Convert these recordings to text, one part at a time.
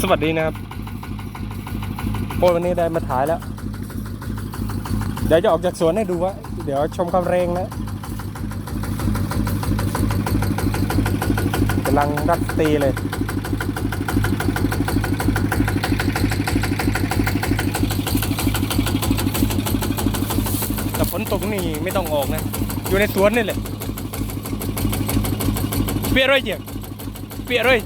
สวัสดีนะครับโอ้วันนี้ได้มาถ่ายแล้ว เดี๋ยวจะออกจากสวนให้ดูว่า เดี๋ยวชมความแรงนะกำลังรักตีเลยแต่ฝนตกนี่ไม่ต้องออกนะ อยู่ในสวนนี่แหละเปียกเลยเจียเปียกเลย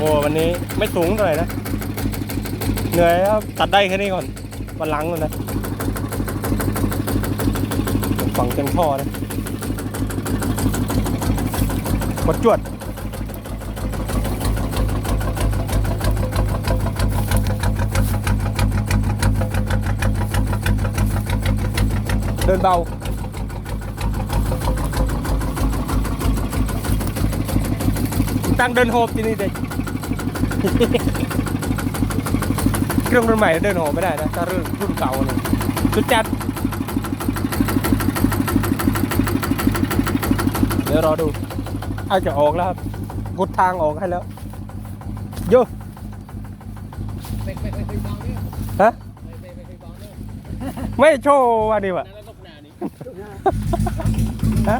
อ้วันนี้ไม่สูงเท่าไหร่นะ เหนื่อยครับตัดได้แค่นี้ก่อนวันหลังก่อนนะฝังเต็มท่อนะกดจวดเดินเบาตั้งเดินโฮบที่นี่เด็ก เครื่องรุ่นใหม่เดินโหไม่ได้นะถ้ารุ่นรุ่นเก่าเนี่ยสุดจัด เดี๋ยวรอดูอาจจะออกแล้วครับกุดทางออกให้แล้วโย่ฮะไม่โชว์วันนี้วะฮะ